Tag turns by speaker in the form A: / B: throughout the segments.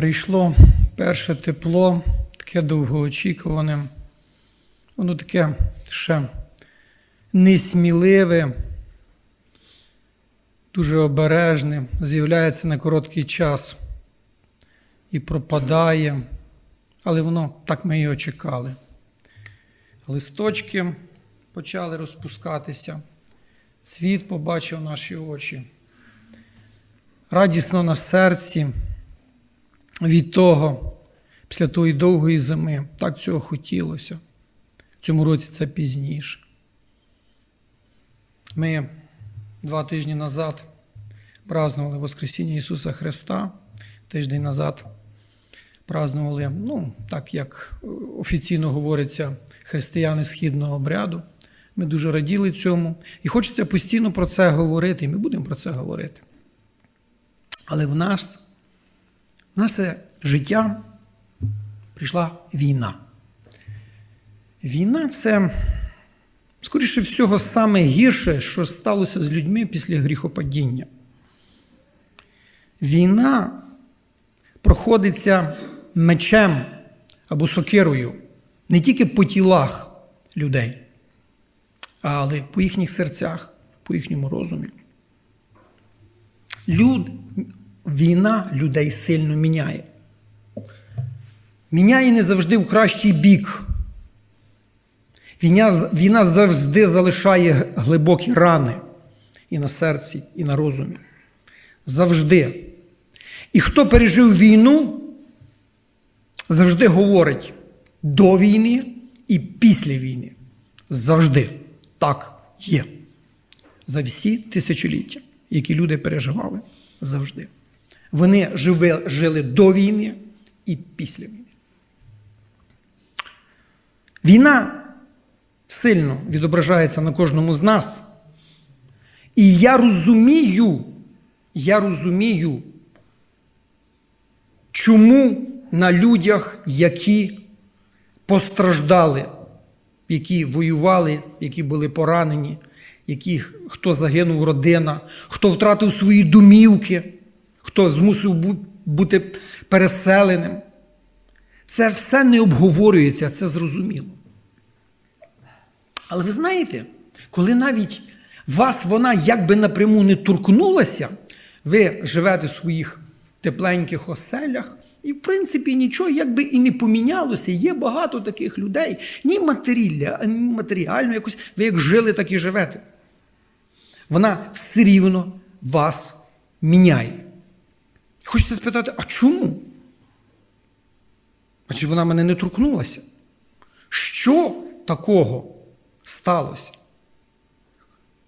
A: Прийшло перше тепло, таке довгоочікуване. Воно таке ще несміливе, дуже обережне, з'являється на короткий час і пропадає, але воно так ми його чекали. Листочки почали розпускатися, цвіт побачив наші очі. Радісно на серці від того, після тої довгої зими, так цього хотілося. В цьому році це пізніше. Ми два тижні назад празднували Воскресіння Ісуса Христа, тиждень назад празднували, ну, так як офіційно говориться, християни східного обряду. Ми дуже раділи цьому. І хочеться постійно про це говорити, і ми будемо про це говорити. Але в нас, в наше життя прийшла війна. Війна це, скоріше всього, саме гірше, що сталося з людьми після гріхопадіння. Війна проходиться мечем або сокирою не тільки по тілах людей, але по їхніх серцях, по їхньому розумі. Люд, війна людей сильно міняє. Міняє не завжди в кращий бік. Війна, війна завжди залишає глибокі рани і на серці, і на розумі. Завжди. І хто пережив війну, завжди говорить до війни і після війни. Завжди так є. За всі тисячоліття, які люди переживали завжди. Вони живе, жили до війни і після війни. Війна сильно відображається на кожному з нас. І я розумію, я розумію, чому на людях, які постраждали, які воювали, які були поранені, які, хто загинув родина, хто втратив свої домівки, хто змусив бути переселеним. Це все не обговорюється, це зрозуміло. Але ви знаєте, коли навіть вас вона якби напряму не торкнулася, ви живете в своїх тепленьких оселях, і, в принципі, нічого якби і не помінялося. Є багато таких людей, ні матеріалля, ні матеріально якось ви як жили, так і живете. Вона все рівно вас міняє. Хочеться спитати, а чому? А чи вона мене не торкнулася? Що такого сталося?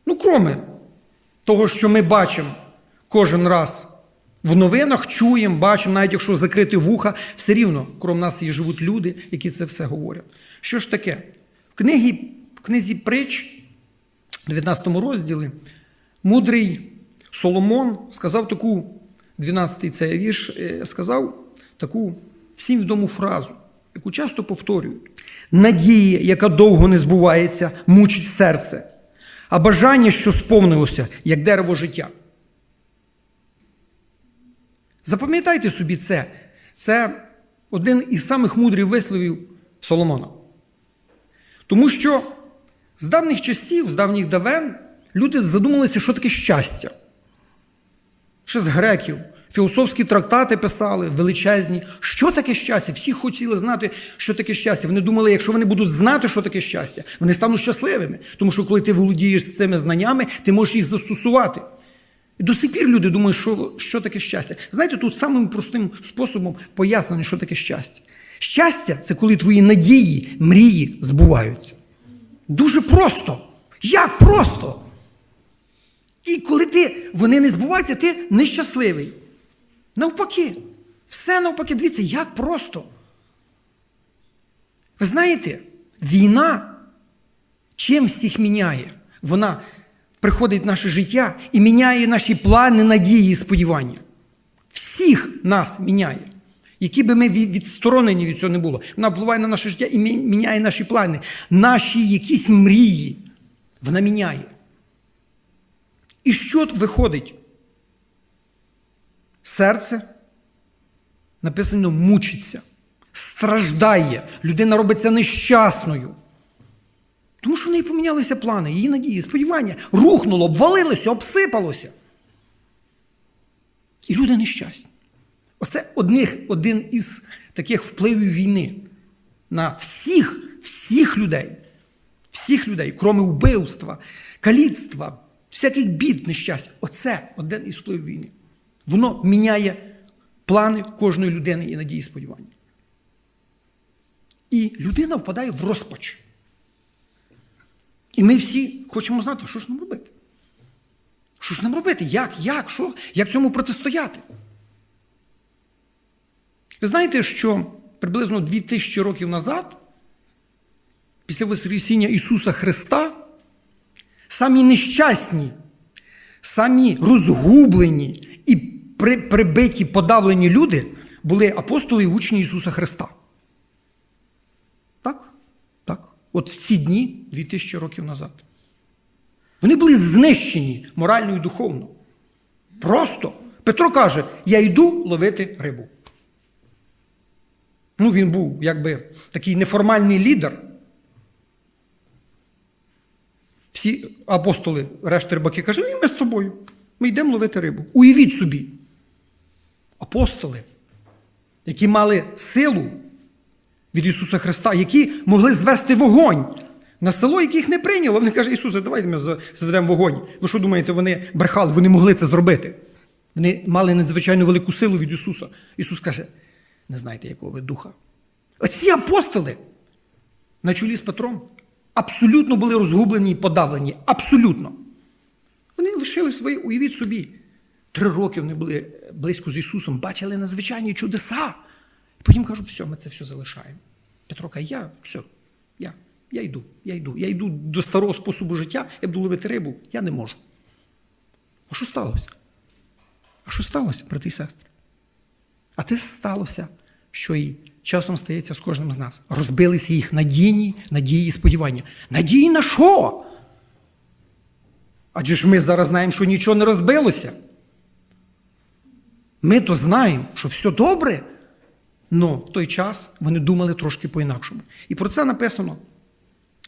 A: Ну, кроме того, що ми бачимо кожен раз в новинах, чуємо, бачимо, навіть якщо закрити вуха, все рівно, крім нас і живуть люди, які це все говорять. Що ж таке? В, книгі, в книзі притч, 19 розділі, мудрий Соломон сказав таку, 12-й цей вірш, сказав таку всім відому фразу, яку часто повторюють. Надія, яка довго не збувається, мучить серце, а бажання, що сповнилося, як дерево життя. Запам'ятайте собі це. Це один із самих мудрих висловів Соломона. Тому що з давніх часів, з давніх давен, люди задумалися, що таке щастя. Ще з греків. Філософські трактати писали величезні. Що таке щастя? Всі хотіли знати, що таке щастя. Вони думали, якщо вони будуть знати, що таке щастя, вони стануть щасливими. Тому що коли ти володієш цими знаннями, ти можеш їх застосувати. І до сих пір люди думають, що що таке щастя. Знаєте, тут самим простим способом пояснено, що таке щастя. Щастя це коли твої надії, мрії збуваються. Дуже просто. Як просто? І коли ти, вони не збуваються, ти нещасливий. Навпаки, все навпаки, дивіться, як просто. Ви знаєте, війна чим всіх міняє? Вона приходить в наше життя і міняє наші плани, надії і сподівання. Всіх нас міняє. Які би ми відсторонені від цього не було. Вона впливає на наше життя і міняє наші плани, наші якісь мрії. Вона міняє. І що виходить? Серце написано мучиться, страждає, людина робиться нещасною. Тому що в неї помінялися плани, її надії, сподівання, рухнуло, обвалилося, обсипалося. І люди нещасні. Оце одних, один із таких впливів війни на всіх, всіх людей, всіх людей, крім вбивства, каліцтва, всяких бід, нещастя. Оце один із впливів війни. Воно міняє плани кожної людини і надії і сподівання. І людина впадає в розпач. І ми всі хочемо знати, що ж нам робити. Що ж нам робити? Як? Як? Що? Як цьому протистояти? Ви знаєте, що приблизно 2000 років назад, після Воскресіння Ісуса Христа, самі нещасні, самі розгублені і при- прибиті, подавлені люди були апостоли і учні Ісуса Христа. Так? Так. От в ці дні, 2000 років назад. Вони були знищені морально і духовно. Просто. Петро каже: я йду ловити рибу. Ну, він був якби такий неформальний лідер. Всі апостоли, решта рибаки кажуть, і ми з тобою. Ми йдемо ловити рибу. Уявіть собі. Апостоли, які мали силу від Ісуса Христа, які могли звести вогонь на село, яких не прийняло. Вони кажуть, Ісусе, давайте ми зведемо вогонь. Ви що думаєте, вони брехали, вони могли це зробити. Вони мали надзвичайно велику силу від Ісуса. Ісус каже, не знаєте, якого ви духа. Оці апостоли на чолі з Петром абсолютно були розгублені і подавлені. Абсолютно. Вони лишили свої, уявіть собі. Три роки вони були близько з Ісусом, бачили надзвичайні чудеса. І потім кажуть, все, ми це все залишаємо. Петро каже, я все, я, я йду, я йду. Я йду до старого способу життя, я буду ловити рибу, я не можу. А що сталося? А що сталося, брати і сестри? А те сталося, що і часом стається з кожним з нас. Розбилися їх надійні, надії і сподівання. Надії на що? Адже ж ми зараз знаємо, що нічого не розбилося. Ми то знаємо, що все добре. Но в той час вони думали трошки по-інакшому. І про це написано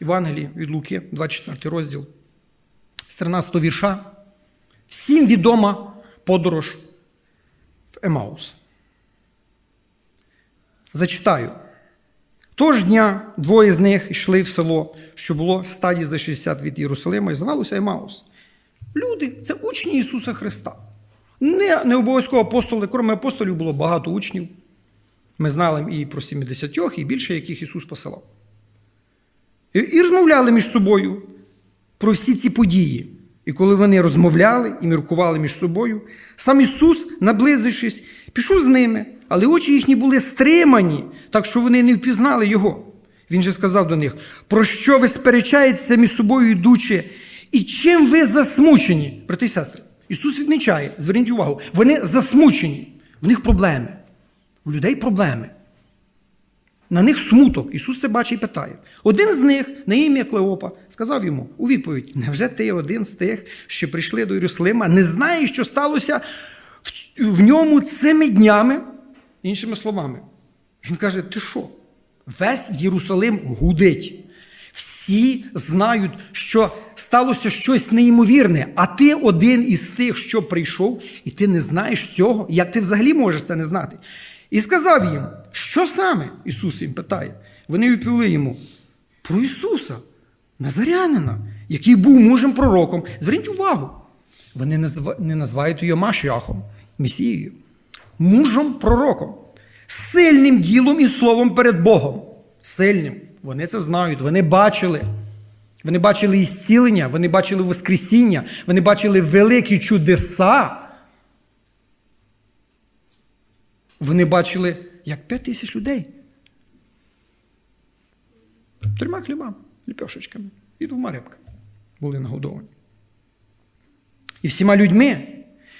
A: в Євангелії від Луки, 24 розділ, з 13 вірша. Всім відома подорож в Емаус. Зачитаю. Того ж дня двоє з них йшли в село, що було стаді за 60 від Єрусалима, і звалося Емаус. Люди це учні Ісуса Христа. Не, не обов'язково апостоли, крім апостолів було багато учнів. Ми знали і про 70 і більше, яких Ісус посилав. І, і розмовляли між собою про всі ці події. І коли вони розмовляли і міркували між собою, сам Ісус, наблизившись, пішов з ними, але очі їхні були стримані, так що вони не впізнали Його. Він же сказав до них: про що ви сперечаєтеся між собою йдучи, і чим ви засмучені? Брати і сестри, Ісус відмічає, зверніть увагу, вони засмучені, в них проблеми. У людей проблеми. На них смуток. Ісус це бачить і питає. Один з них, на ім'я Клеопа, сказав йому у відповідь: Невже ти один з тих, що прийшли до Єрусалима, не знаєш, що сталося в- ньому цими днями? Іншими словами, він каже: Ти що? Весь Єрусалим гудить. Всі знають, що сталося щось неймовірне, а ти один із тих, що прийшов, і ти не знаєш цього. Як ти взагалі можеш це не знати? І сказав їм, що саме? Ісус їм питає. Вони відповіли йому про Ісуса, Назарянина, який був мужем пророком. Зверніть увагу, вони не називають його Машіахом, Месією, мужем пророком, сильним ділом і словом перед Богом. Сильним. Вони це знають, вони бачили. Вони бачили ісцілення, вони бачили Воскресіння, вони бачили великі чудеса. Вони бачили, як п'ять тисяч людей. Трьома хлібами, ліпешечками і двома рибками були нагодовані. І всіма людьми,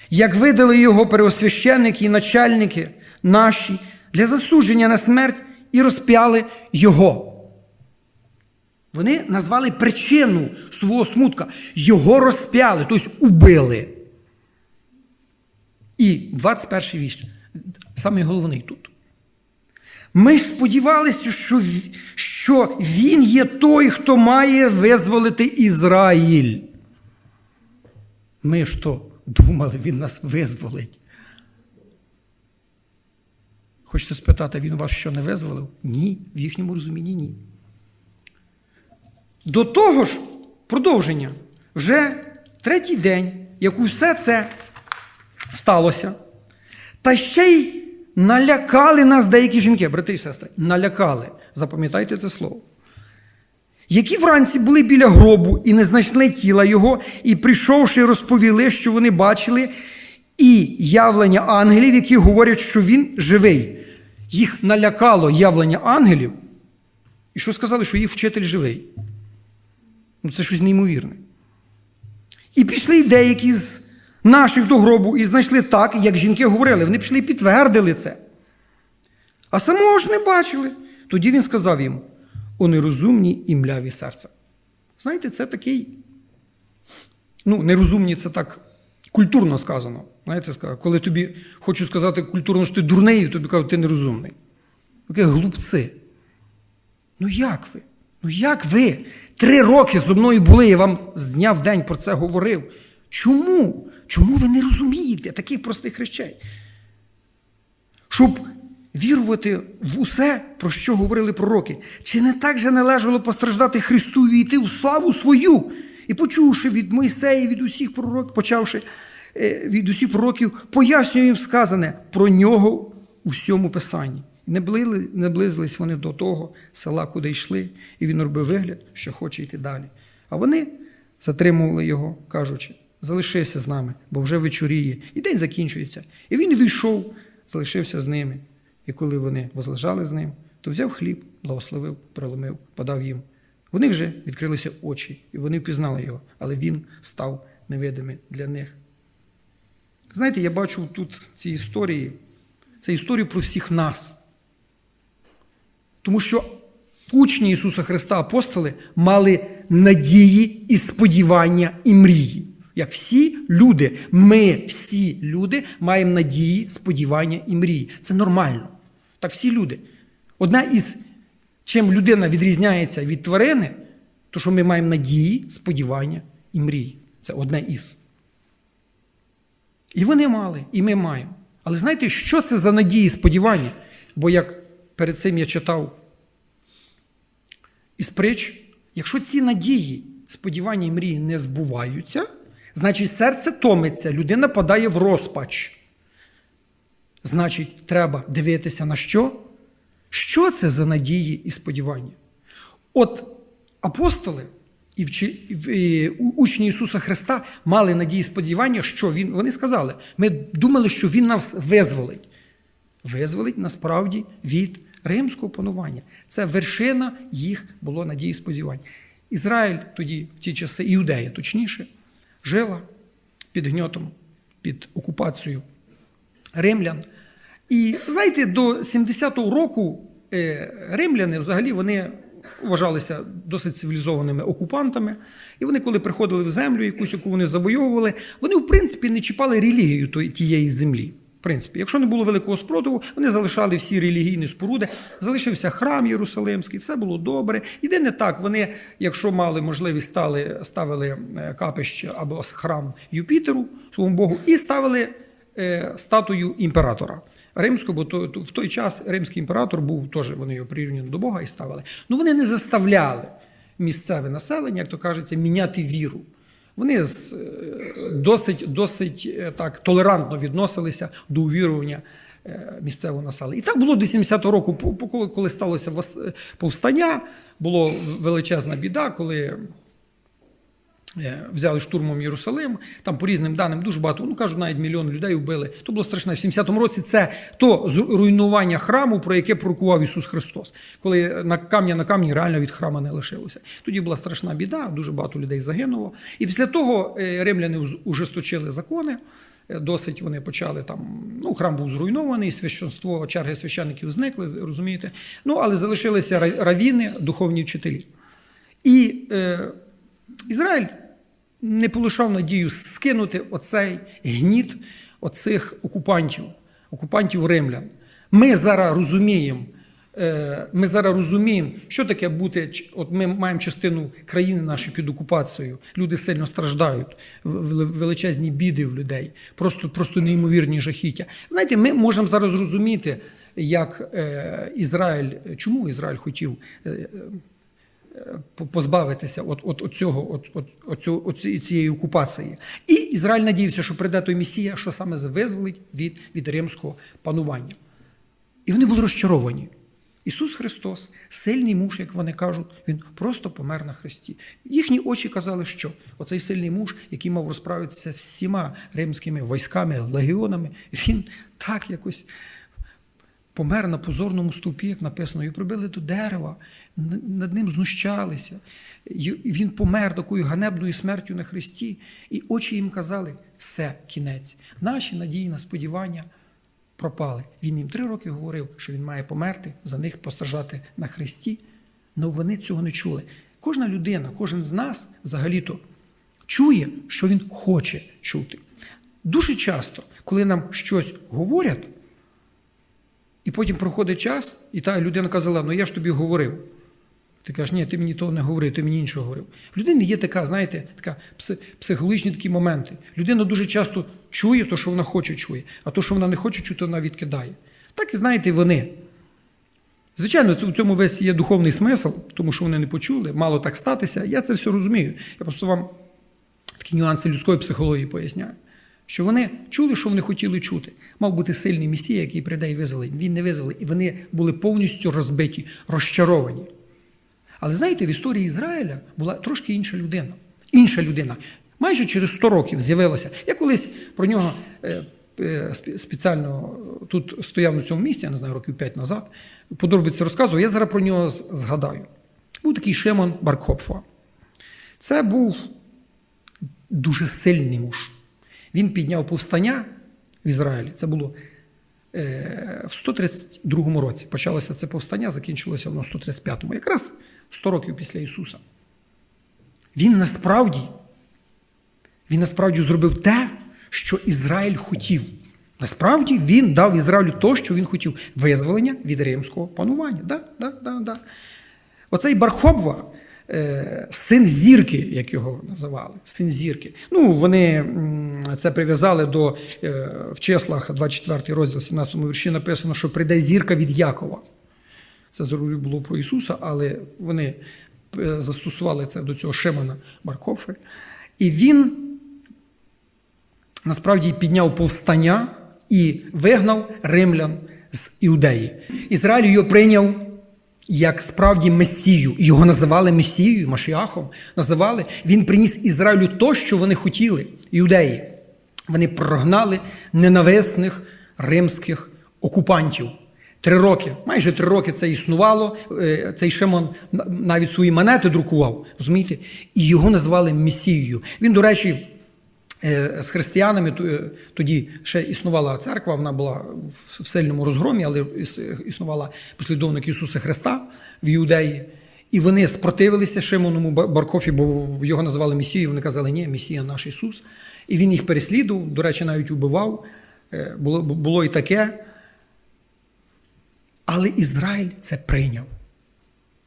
A: як видали його переосвященники і начальники наші для засудження на смерть і розп'яли його. Вони назвали причину свого смутка. Його розп'яли, тобто убили. І 21 вірш. самий головний тут. Ми ж сподівалися, що, що він є той, хто має визволити Ізраїль. Ми ж то думали, він нас визволить. Хочете спитати, він вас що не визволив? Ні, в їхньому розумінні ні. До того ж, продовження, вже третій день, як усе це сталося, та ще й налякали нас деякі жінки, брати і сестри, налякали. Запам'ятайте це слово. Які вранці були біля гробу і не знайшли тіла його, і прийшовши, розповіли, що вони бачили, і явлення ангелів, які говорять, що він живий. Їх налякало явлення ангелів, і що сказали, що їх вчитель живий. Ну, це щось неймовірне. І пішли деякі з наших до гробу і знайшли так, як жінки говорили. Вони пішли і підтвердили це. А самого ж не бачили. Тоді він сказав їм: о нерозумні і мляві серця. Знаєте, це такий. Ну, нерозумні це так культурно сказано. Знаєте, коли тобі хочу сказати культурно, що ти дурний, тобі кажуть, ти нерозумний. Таке глупці. Ну як ви? Ну як ви? Три роки зо мною були, я вам з дня в день про це говорив. Чому? Чому ви не розумієте таких простих речей? Щоб вірувати в усе, про що говорили пророки, чи не так же належало постраждати Христу і війти в славу свою? І почувши від Мойсея, від усіх пророків, почавши е, від усіх пророків, пояснює їм сказане про нього у всьому писанні. Не близились вони до того села, куди йшли, і він робив вигляд, що хоче йти далі. А вони затримували його, кажучи: залишися з нами, бо вже вечоріє, і день закінчується. І він війшов, залишився з ними. І коли вони возлежали з ним, то взяв хліб, благословив, проломив, подав їм. У них же відкрилися очі, і вони впізнали його, але він став невидимий для них. Знаєте, я бачу тут в цій історії, це історію про всіх нас. Тому що учні Ісуса Христа, апостоли, мали надії і сподівання і мрії. Як всі люди, ми всі люди маємо надії, сподівання і мрії. Це нормально. Так всі люди. Одна із чим людина відрізняється від тварини, то що ми маємо надії, сподівання і мрії. Це одне із. І вони мали, і ми маємо. Але знаєте, що це за надії, сподівання? Бо як перед цим я читав із притч, якщо ці надії, сподівання і мрії не збуваються, значить серце томиться, людина падає в розпач. Значить, треба дивитися на що? Що це за надії і сподівання? От апостоли і, учні Ісуса Христа мали надії і сподівання, що Він, вони сказали, ми думали, що Він нас визволить. Визволить насправді від римського панування. Це вершина їх було надії і сподівань. Ізраїль тоді, в ті часи, Іудея точніше, жила під гньотом, під окупацією римлян. І знаєте, до 70-го року е, римляни взагалі вони вважалися досить цивілізованими окупантами. І вони, коли приходили в землю, якусь, яку вони завойовували, вони, в принципі, не чіпали релігію тієї землі. В принципі, якщо не було великого спротиву, вони залишали всі релігійні споруди, залишився храм Єрусалимський, все було добре. Єдине так, вони, якщо мали можливість, стали, ставили е, капище або храм Юпітеру, своєму Богу, і ставили е, статую імператора. Римського, бо то, в той час римський імператор був теж, вони його прирівняні до Бога і ставили. Ну вони не заставляли місцеве населення, як то кажеться, міняти віру. Вони е, досить, досить е, так толерантно відносилися до увірування е, місцевого населення. І так було до 70-го року, коли- сталося повстання, була величезна біда, коли взяли штурмом Єрусалим. Там по різним даним дуже багато, ну кажуть, навіть мільйон людей вбили. То було страшне. В 70-му році це то руйнування храму, про яке пророкував Ісус Христос, коли на камня на камні реально від храма не лишилося. Тоді була страшна біда, дуже багато людей загинуло. І після того е, римляни ужесточили закони. Е, Досить вони почали там. Ну, храм був зруйнований, священство, черги священників зникли, розумієте. Ну, але залишилися равіни, духовні вчителі. І е, Ізраїль не полишав надію скинути оцей гніт оцих окупантів. окупантів римлян. Ми зараз розуміємо, е, ми зараз розуміємо, що таке бути. От ми маємо частину країни нашої під окупацією. Люди сильно страждають, величезні біди в людей, просто, просто неймовірні жахіття. Знаєте, ми можемо зараз зрозуміти, як е, Ізраїль, чому Ізраїль хотів. По- позбавитися от, от, от цього, от, от, от, цього, от цієї окупації. І Ізраїль надіявся, що прийде той Месія, що саме визволить від, від римського панування. І вони були розчаровані. Ісус Христос, сильний муж, як вони кажуть, Він просто помер на хресті. Їхні очі казали, що оцей сильний муж, який мав розправитися всіма римськими військами, легіонами, він так якось помер на позорному стовпі, як написано, і прибили до дерева, над ним знущалися. Він помер такою ганебною смертю на хресті, і очі їм казали: все, кінець. Наші надії на сподівання пропали. Він їм три роки говорив, що він має померти, за них постраждати на хресті. але вони цього не чули. Кожна людина, кожен з нас взагалі-то чує, що він хоче чути. Дуже часто, коли нам щось говорять, і потім проходить час, і та людина казала: ну я ж тобі говорив. Ти кажеш, ні, ти мені того не говорив, ти мені іншого говорив. В людини є така, знаєте, така пси- психологічні такі моменти. Людина дуже часто чує те, що вона хоче чує, а то, що вона не хоче чути, вона відкидає. Так і знаєте, вони. Звичайно, у цьому весь є духовний смисл, тому що вони не почули, мало так статися. Я це все розумію. Я просто вам такі нюанси людської психології поясняю. Що вони чули, що вони хотіли чути. Мав бути сильний месія, який прийде і визволить. Він не визволив, і вони були повністю розбиті, розчаровані. Але знаєте, в історії Ізраїля була трошки інша людина. Інша людина. Майже через 100 років з'явилося. Я колись про нього е, е, спе- спеціально тут стояв на цьому місці, я не знаю, років 5 назад, подробиці розказував. Я зараз про нього згадаю. Був такий Шемон Баркопфа. Це був дуже сильний муж. Він підняв повстання в Ізраїлі. Це було е, в 132 році. Почалося це повстання, закінчилося воно в 135-му, якраз 100 років після Ісуса. Він насправді, він насправді зробив те, що Ізраїль хотів. Насправді він дав Ізраїлю те, що він хотів визволення від римського панування. Да, да, да, да. Оцей Бархобва, е, син зірки, як його називали, син зірки. Ну, вони це прив'язали до е, в числах 24 розділ 17 вірші написано, що прийде зірка від Якова. Це зробили було про Ісуса, але вони е, застосували це до цього Шимона Баркофи. І він насправді підняв повстання і вигнав римлян з Іудеї. Ізраїль його прийняв як справді Месію. Його називали Месією, Машіахом. Називали. Він приніс Ізраїлю то, що вони хотіли, іудеї. Вони прогнали ненависних римських окупантів. Три роки, майже три роки це існувало. Е, Цей Шимон навіть свої монети друкував, розумієте? І його назвали Месією. Він, до речі, е, з християнами е, тоді ще існувала церква, вона була в сильному розгромі, але існувала послідовник Ісуса Христа в Іудеї. І вони спротивилися Шимону Баркофі, бо його називали Месією. Вони казали, ні, Месія наш Ісус. І він їх переслідував, до речі, навіть убивав. Було, було і таке. Але Ізраїль це прийняв.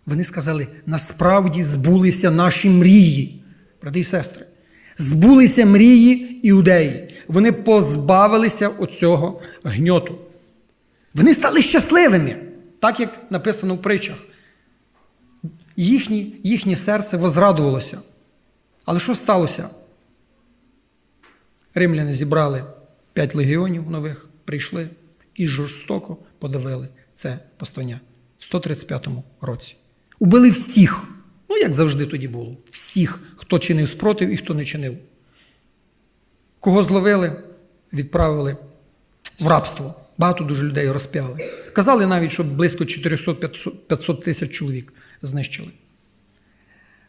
A: Вони сказали: насправді збулися наші мрії, брати і сестри. Збулися мрії іудеї. Вони позбавилися оцього гньоту. Вони стали щасливими, так як написано в притчах. Їхні, їхнє серце возрадувалося. Але що сталося? Римляни зібрали п'ять легіонів нових, прийшли і жорстоко подавили це повстання в 135 році. Убили всіх, ну як завжди тоді було, всіх, хто чинив спротив і хто не чинив. Кого зловили, відправили в рабство. Багато дуже людей розп'яли. Казали навіть, що близько 400-500 тисяч чоловік знищили.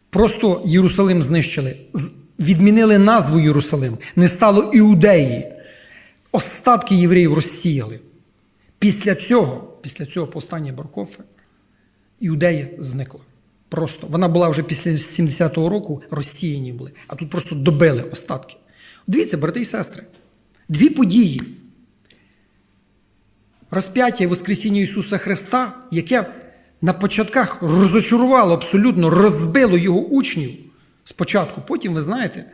A: Просто Єрусалим знищили. Відмінили назву Єрусалим. Не стало іудеї. Остатки євреїв розсіяли. Після цього, після цього повстання Баркофи, іудея зникла. Просто вона була вже після 70-го року розсіяні були, а тут просто добили остатки. Дивіться, брати і сестри, дві події. розп'яття і Воскресіння Ісуса Христа, яке на початках розочарувало, абсолютно розбило його учнів спочатку. Потім, ви знаєте,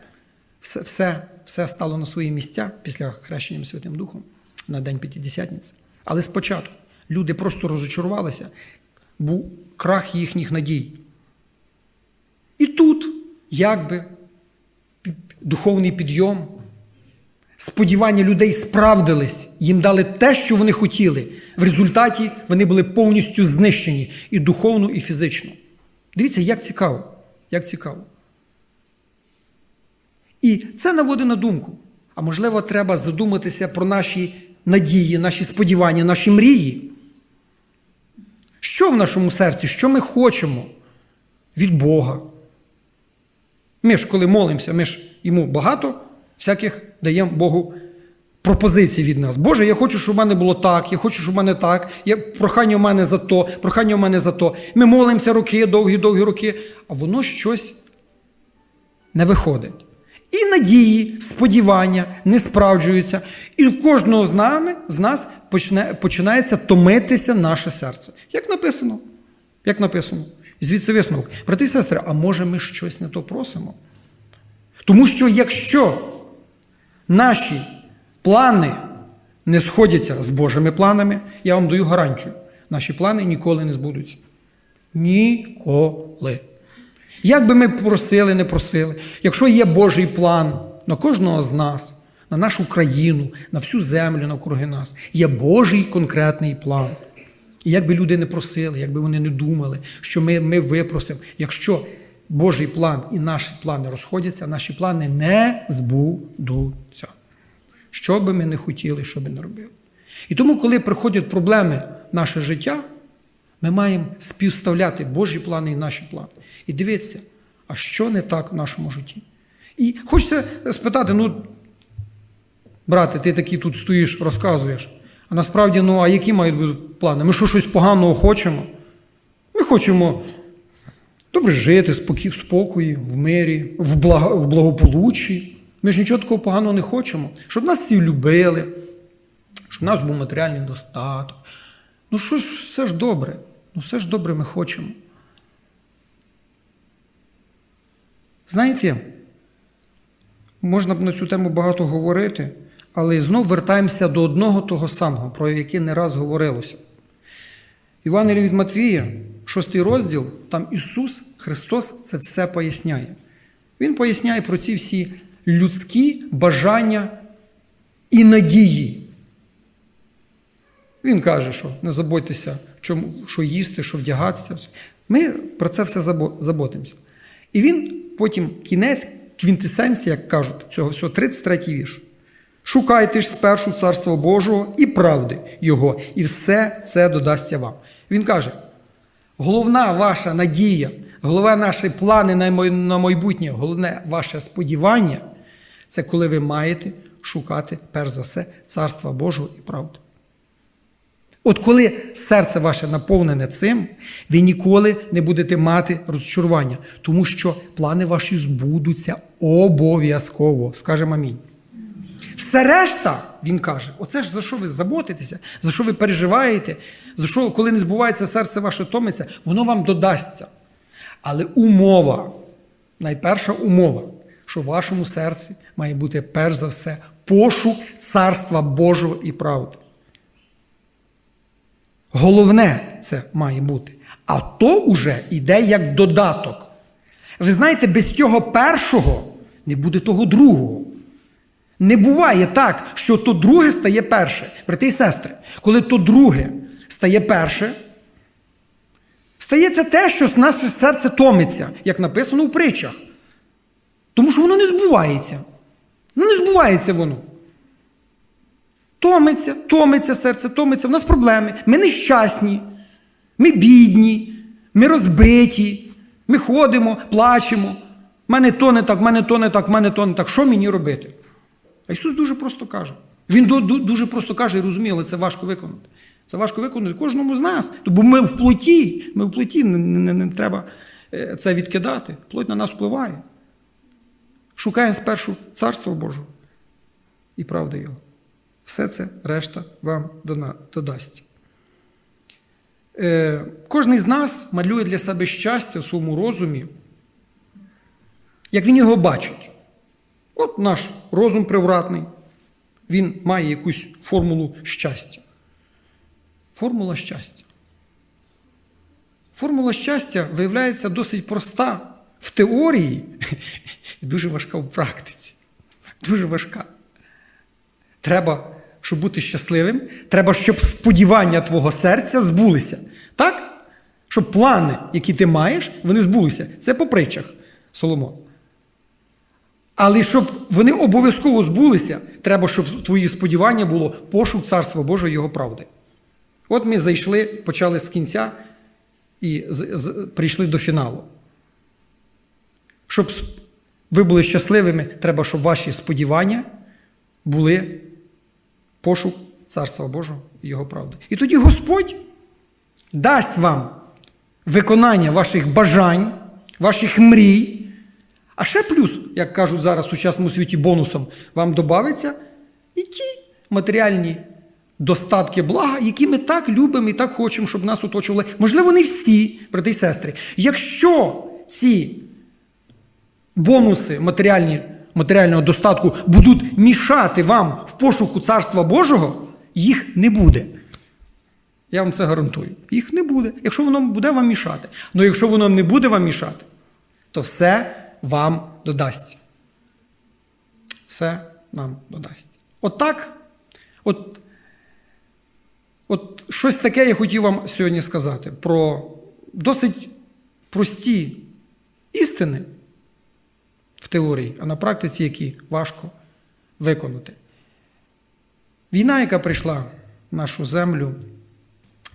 A: все, все, все стало на свої місця після хрещення Святим Духом на День П'ятидесятниці. Але спочатку люди просто розочарувалися, був крах їхніх надій. І тут, якби, духовний підйом, сподівання людей справдились, їм дали те, що вони хотіли. В результаті вони були повністю знищені і духовно, і фізично. Дивіться, як цікаво. Як цікаво. І це наводить на думку. А можливо, треба задуматися про наші надії, наші сподівання, наші мрії. Що в нашому серці, що ми хочемо від Бога? Ми ж, коли молимося, ми ж йому багато всяких даємо Богу пропозицій від нас. Боже, я хочу, щоб в мене було так, я хочу, щоб в мене так, я, прохання в мене за то, прохання в мене за то. Ми молимося роки, довгі-довгі роки, а воно щось не виходить. І надії, сподівання не справджуються. І у кожного з нами, з нас почне, починається томитися наше серце. Як написано? Як написано? Звідси висновок. Брати і сестри, а може ми щось не то просимо? Тому що якщо наші плани не сходяться з Божими планами, я вам даю гарантію, наші плани ніколи не збудуться. Ніколи. Як би ми просили, не просили, якщо є Божий план на кожного з нас, на нашу країну, на всю землю навкруги нас, є Божий конкретний план. І як би люди не просили, як би вони не думали, що ми, ми випросимо, якщо Божий план і наші плани розходяться, наші плани не збудуться. Що би ми не хотіли, що би не робили. І тому, коли приходять проблеми в наше життя, ми маємо співставляти Божі плани і наші плани. І дивитися, а що не так в нашому житті. І хочеться спитати: ну, брате, ти такий тут стоїш, розказуєш. А насправді, ну, а які мають бути плани? Ми що щось поганого хочемо? Ми хочемо добре жити, спокій, в спокої, в мирі, в, благо, в благополуччі. Ми ж нічого такого поганого не хочемо. Щоб нас всі любили, щоб в нас був матеріальний достаток. Ну, що ж, все ж добре. Ну, все ж добре ми хочемо. Знаєте, можна б на цю тему багато говорити, але знов вертаємося до одного того самого, про яке не раз говорилося. Івангелія від Матвія, шостий розділ, там Ісус Христос це все поясняє. Він поясняє про ці всі людські бажання і надії. Він каже, що не заботьтеся, що їсти, що вдягатися. Ми про це все заботимося. І він потім кінець, квінтесенція, як кажуть, цього всього 33 вірш. Шукайте ж спершу Царство Божого і правди Його, і все це додасться вам. Він каже: головна ваша надія, головне наші плани на майбутнє, головне ваше сподівання це коли ви маєте шукати, перш за все, Царства Божого і правди. От коли серце ваше наповнене цим, ви ніколи не будете мати розчарування, тому що плани ваші збудуться обов'язково. Скажемо амінь. Все решта, він каже, оце ж за що ви заботитеся, за що ви переживаєте, за що, коли не збувається серце ваше томиться, воно вам додасться. Але умова, найперша умова, що в вашому серці має бути перш за все пошук Царства Божого і правди. Головне це має бути. А то уже йде як додаток. Ви знаєте, без цього першого не буде того другого. Не буває так, що то друге стає перше. Брати і сестри, коли то друге стає перше, стається те, що наше серце томиться, як написано в притчах. Тому що воно не збувається. Ну, не збувається воно. Томиться, томиться серце, томиться. У нас проблеми. Ми нещасні, ми бідні, ми розбиті, ми ходимо, плачемо. В мене то не так, в мене то не так, в мене то не так. Що мені робити? А Ісус дуже просто каже. Він дуже просто каже і розуміє, але це важко виконати. Це важко виконати кожному з нас. Бо ми в плоті, ми в плоті, не, не, не треба це відкидати. Плоть на нас впливає. Шукаємо спершу Царство Божого і правди Його. Все це решта вам додасть. Е, кожний з нас малює для себе щастя в своєму розумі, як він його бачить. От наш розум привратний, він має якусь формулу щастя. Формула щастя. Формула щастя виявляється досить проста в теорії і дуже важка в практиці. Дуже важка. Треба, щоб бути щасливим, треба, щоб сподівання твого серця збулися. Так? Щоб плани, які ти маєш, вони збулися. Це по притчах Соломон. Але щоб вони обов'язково збулися, треба, щоб твої сподівання було пошук Царства Божого Його правди. От ми зайшли, почали з кінця і з, з, прийшли до фіналу. Щоб ви були щасливими, треба, щоб ваші сподівання були пошук Царства Божого і Його правди. І тоді Господь дасть вам виконання ваших бажань, ваших мрій. А ще плюс, як кажуть зараз в сучасному світі, бонусом вам додається і ті матеріальні достатки блага, які ми так любимо і так хочемо, щоб нас оточували. Можливо, не всі, брати і сестри. Якщо ці бонуси матеріальні, матеріального достатку будуть мішати вам в пошуку Царства Божого, їх не буде. Я вам це гарантую. Їх не буде, якщо воно буде вам мішати. Але якщо воно не буде вам мішати, то все вам додасть. Все нам додасть. Отак, от, от щось таке я хотів вам сьогодні сказати про досить прості істини в теорії, а на практиці, які важко виконати. Війна, яка прийшла в нашу землю,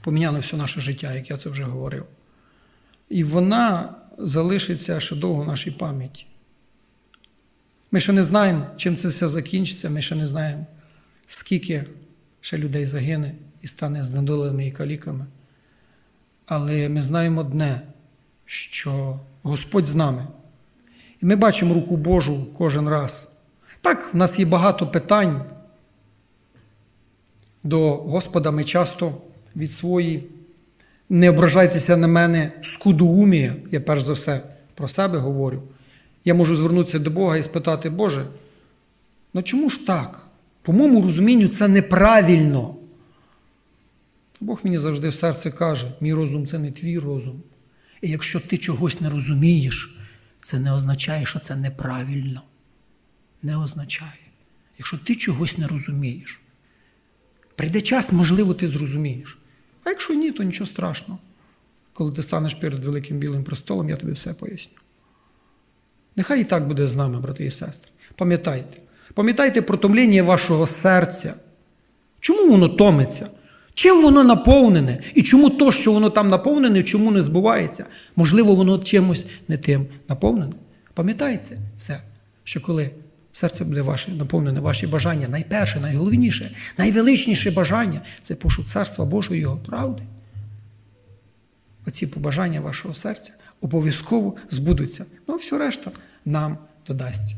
A: поміняла все наше життя, як я це вже говорив. І вона залишиться ще довго в нашій пам'яті. Ми ще не знаємо, чим це все закінчиться, ми ще не знаємо, скільки ще людей загине і стане знедоленими і каліками. Але ми знаємо одне, що Господь з нами. І ми бачимо руку Божу кожен раз. Так, в нас є багато питань до Господа. Ми часто від своєї не ображайтеся на мене скудоумія, я перш за все про себе говорю. Я можу звернутися до Бога і спитати, Боже, ну чому ж так? По моєму розумінню, це неправильно. Бог мені завжди в серце каже, мій розум це не твій розум. І якщо ти чогось не розумієш, це не означає, що це неправильно. Не означає. Якщо ти чогось не розумієш, прийде час, можливо, ти зрозумієш. А якщо ні, то нічого страшного. Коли ти станеш перед великим білим престолом, я тобі все поясню. Нехай і так буде з нами, брати і сестри. Пам'ятайте. Пам'ятайте про томління вашого серця. Чому воно томиться? Чим воно наповнене? І чому то, що воно там наповнене, чому не збувається? Можливо, воно чимось не тим наповнене. Пам'ятайте це, що коли серце буде ваше наповнене, ваші бажання, найперше, найголовніше, найвеличніше бажання це пошук Царства Божого і Його правди. Оці побажання вашого серця обов'язково збудуться. Ну, а все решта нам додасться.